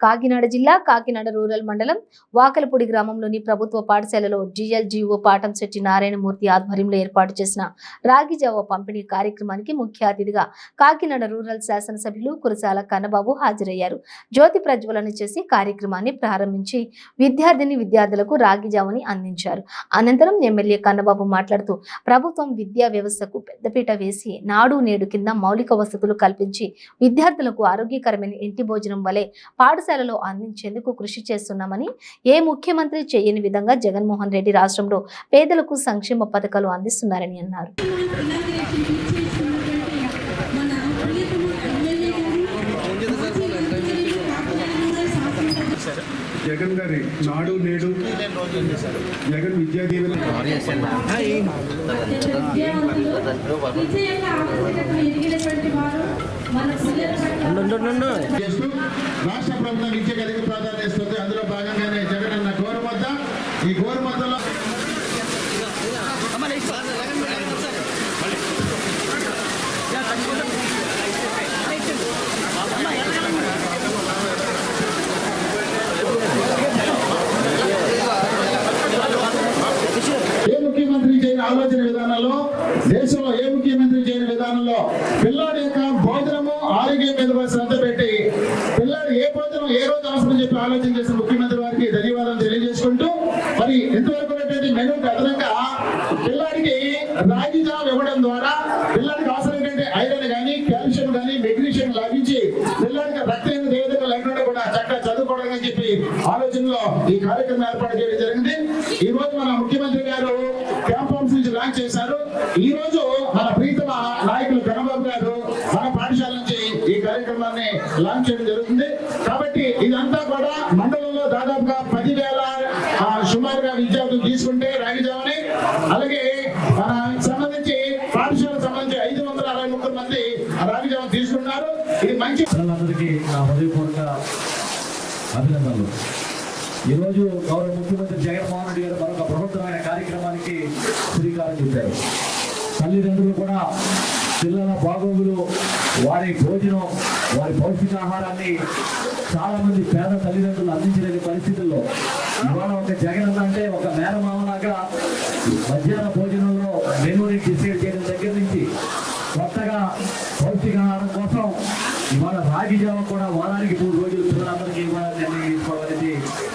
కాకినాడ జిల్లా కాకినాడ రూరల్ మండలం వాకలపూడి గ్రామంలోని ప్రభుత్వ పాఠశాలలో జిఎల్జిఓ పాఠం శెట్టి నారాయణమూర్తి ఆధ్వర్యంలో ఏర్పాటు చేసిన రాగి జావ పంపిణీ కార్యక్రమానికి ముఖ్య అతిథిగా కాకినాడ రూరల్ శాసనసభ్యులు కురసాల కన్నబాబు హాజరయ్యారు. జ్యోతి ప్రజ్వలన చేసి కార్యక్రమాన్ని ప్రారంభించి విద్యార్థిని విద్యార్థులకు రాగి జావని అందించారు. అనంతరం ఎమ్మెల్యే కన్నబాబు మాట్లాడుతూ ప్రభుత్వం విద్యా వ్యవస్థకు పెద్దపీట వేసి నాడు నేడు కింద మౌలిక వసతులు కల్పించి విద్యార్థులకు ఆరోగ్యకరమైన ఇంటి భోజనం వలె పాఠశాలలో అందించేందుకు కృషి చేస్తున్నామని ఏ ముఖ్యమంత్రి చేయని విధంగా జగన్మోహన్ రెడ్డి రాష్ట్రంలో పేదలకు సంక్షేమ పథకాలు అందిస్తున్నారని అన్నారు. జగన్ గారి నాడు నేడు జగన్ విద్యా దీవెన రాష్ట్ర ప్రభుత్వం ఇచ్చే కలిగి ప్రాధాన్యత ఇస్తుంది. అందులో భాగంగానే జగన్ అన్న గోరుమద్ద. ఈ గోరుమద్దలో ఏ ముఖ్యమంత్రి చేయని ఆలోచన విధానంలో దేశంలో ఏ ముఖ్యమంత్రి చేయని విధానంలో పిల్లాడి యొక్క భోజనము ఆరోగ్యం మీద ఉన్నటువంటి అదనంగా పిల్లాడికి రాగి జామ్ ఇవ్వడం ద్వారా పిల్లాడికి అవసరమైనటువంటి ఐరన్ కానీ కాల్షియం కానీ మెగ్నీషియం లభించి పిల్లాడికి రక్తం దేవతలు లేకుండా కూడా చక్కగా చదువుకోవడం అని చెప్పి ఆలోచనలో ఈ కార్యక్రమం ఏర్పాటు చేయడం జరిగింది. ఈ రోజు మన ముఖ్యమంత్రి గారు క్యాంప్ హౌస్ నుంచి లాంచ్ చేశారు. ఈ రోజు మన ప్రీతమ నాయకులు కన్నబాబు గారు మన పాఠశాల నుంచి ఈ కార్యక్రమాన్ని లాంచ్ చేయడం జరుగుతుంది. కాబట్టి ఇదంతా కూడా మండలంలో దాదాపుగా పదివేల అభినందనలు. ఈరోజు గౌరవ ముఖ్యమంత్రి జగన్మోహన్ రెడ్డి గారు మరొక ప్రభుత్వమైన కార్యక్రమానికి శ్రీకారం చుట్టారు. తల్లిదండ్రులు కూడా పిల్లల బాగోగులు వారి భోజనం వారి పౌష్టికాహారాన్ని చాలా మంది పేద తల్లిదండ్రులు అందించలేని పరిస్థితుల్లో ఇవాళ ఒక జగన్ అంటే ఒక మేనమామలాగా మధ్యాహ్న భోజనంలో మెనూని డిసైడ్ చేయడం దగ్గర నుంచి కొత్తగా పౌష్టికాహారం కోసం ఇవాళ రాగి జావ కూడా వారానికి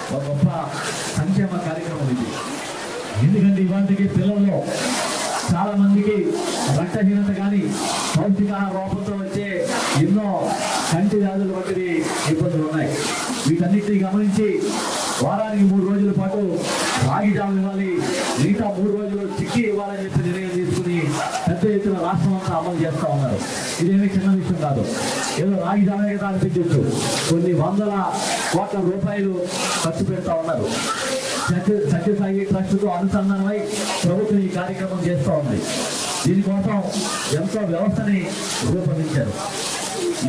ఒక గొప్ప సంక్షేమ కార్యక్రమం ఇది. ఎందుకంటే ఇవాళకి పిల్లల్లో చాలా మందికి రక్తహీనత కానీ పౌష్టికాహార లోపంతో వచ్చే ఎన్నో కంటి వ్యాధులు వంటివి ఇబ్బందులు ఉన్నాయి. వీటన్నిటిని గమనించి వారానికి మూడు రోజుల పాటు రాగి జామ ఇవ్వాలి మిగతా మూడు రోజులు చిక్కి ఇవ్వాలని చెప్పి పెద్ద ఎత్తున రాష్ట్రం అంతా అమలు చేస్తూ ఉన్నారు. ఇదేమీ చిన్న విషయం కాదు. ఏదో రాగి జామే కదా అనిపించవచ్చు కొన్ని వందల కోట్ల రూపాయలు ఖర్చు పెడతా ఉన్నారు. సత్య సత్యసాయి ట్రస్ట్తో అనుసంధానమై ప్రభుత్వం ఈ కార్యక్రమం చేస్తూ ఉంది. దీనికోసం ఎంతో వ్యవస్థని రూపొందించారు.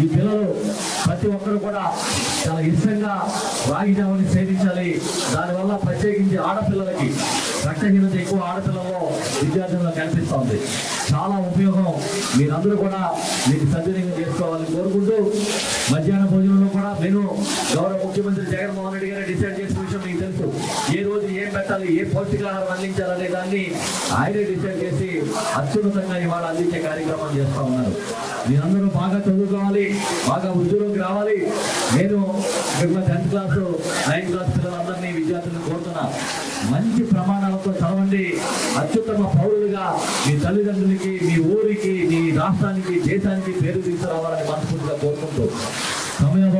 ఈ పిల్లలు ప్రతి ఒక్కరు కూడా చాలా ఇష్టంగా రాగి జావని సేవించాలి. దానివల్ల ప్రత్యేకించి ఆడపిల్లలకి రక్తహీనత ఎక్కువ ఆడపిల్లలు విద్యార్థుల్లో కనిపిస్తూ ఉంది చాలా ఉపయోగం. మీరందరూ కూడా మీకు సద్వినియోగం చేసుకోవాలని కోరుకుంటూ మధ్యాహ్న భోజనంలో కూడా నేను గౌరవ ముఖ్యమంత్రి జగన్మోహన్ రెడ్డి గారు డిసైడ్ చేసిన విషయం మీకు తెలుసు. ఏ రోజు ఏం పెట్టాలి ఏ పౌష్టికాహారం అందించాలనే దాన్ని ఆయనే డిసైడ్ చేసి అత్యున్నతంగా ఇవాళ అందించే కార్యక్రమం చేస్తూ ఉన్నారు. మీరందరూ బాగా చదువుకోవాలి బాగా ఉద్యోగంకి రావాలి. నేను టెన్త్ క్లాసు నైన్త్ క్లాస్ పిల్లలందరినీ విద్యార్థులను మంచి ప్రమాణాలతో చదవండి. అత్యుత్తమ పౌరులుగా మీ తల్లిదండ్రులకి మీ ఊరికి మీ రాష్ట్రానికి దేశానికి పేరు తీసుకురావాలని మనస్ఫూర్తిగా కోరుకుంటూ. సమయం